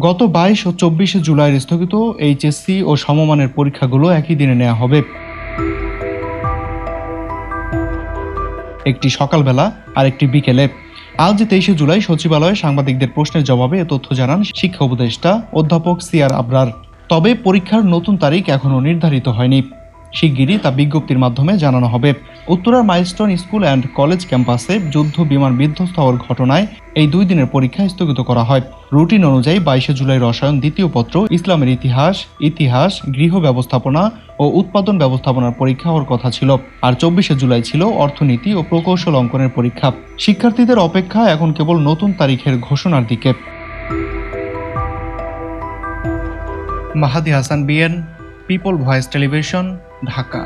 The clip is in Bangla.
গত বাইশ ও চব্বিশে জুলাইয়ের স্থগিত এইচএসসি ও সমমানের পরীক্ষাগুলো একই দিনে নেওয়া হবে। একটি সকালবেলা আর একটি বিকেলে। আজ তেইশে জুলাই, সচিবালয়ে সাংবাদিকদের প্রশ্নের জবাবে এ তথ্য জানান শিক্ষা উপদেষ্টা অধ্যাপক সিআর আবরার। তবে পরীক্ষার নতুন তারিখ এখনও নির্ধারিত হয়নি। শিগগিরই তা বিজ্ঞপ্তির মাধ্যমে জানানো হবে। উত্তরার মাইলস্টোন স্কুল অ্যান্ড কলেজ ক্যাম্পাসে যুদ্ধ বিমান বিধ্বস্ত হওয়ার ঘটনায় এই দুই দিনের পরীক্ষা স্থগিত করা হয়। রুটিন অনুযায়ী বাইশে জুলাই রসায়ন দ্বিতীয় পত্র, ইসলামের ইতিহাস ইতিহাস, গৃহ ব্যবস্থাপনা ও উৎপাদন ব্যবস্থাপনার পরীক্ষা হওয়ার কথা ছিল। আর চব্বিশে জুলাই ছিল অর্থনীতি ও প্রকৌশল অঙ্কনের পরীক্ষা। শিক্ষার্থীদের অপেক্ষা এখন কেবল নতুন তারিখের ঘোষণার দিকে। Mahadi Hasan BN people voice television Dhaka.